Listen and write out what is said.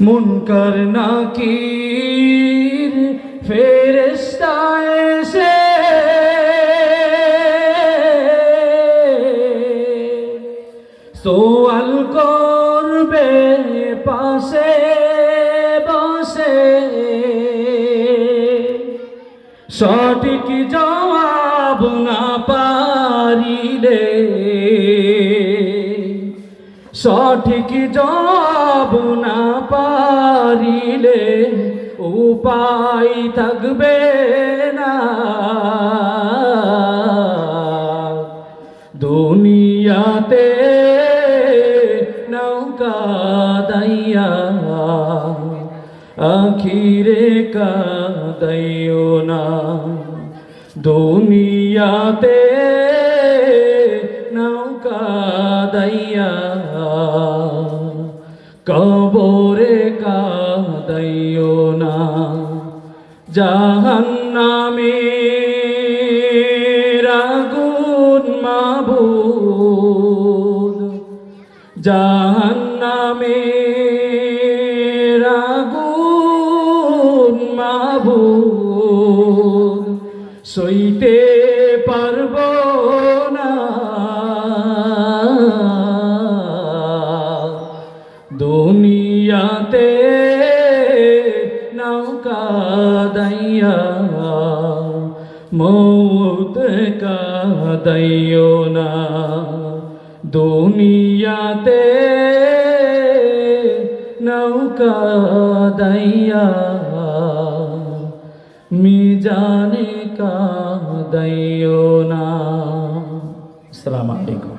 মুনকার নাকির ফেরেশতা এসে সোয়াল করবে পাশে বসে। সঠিক জবাব না পারিলে সঠিক জবাব না পারিলে উপায় থাকবে না। দুনিয়াতে নৌকা দাইয়া আখিরে কাদাইও না। দুনিয়াতে জাহান্নামে রাগুন মাবুদ। জাহান্নামে রাগুন মাবুদ। সইতে পারব না। দুনিয়াতে দাইয়া মৌত কাদাইও না দুনিয়াতে নৌকা দাইয়া মিজানে কাদাইও না আসসালামু আলাইকুম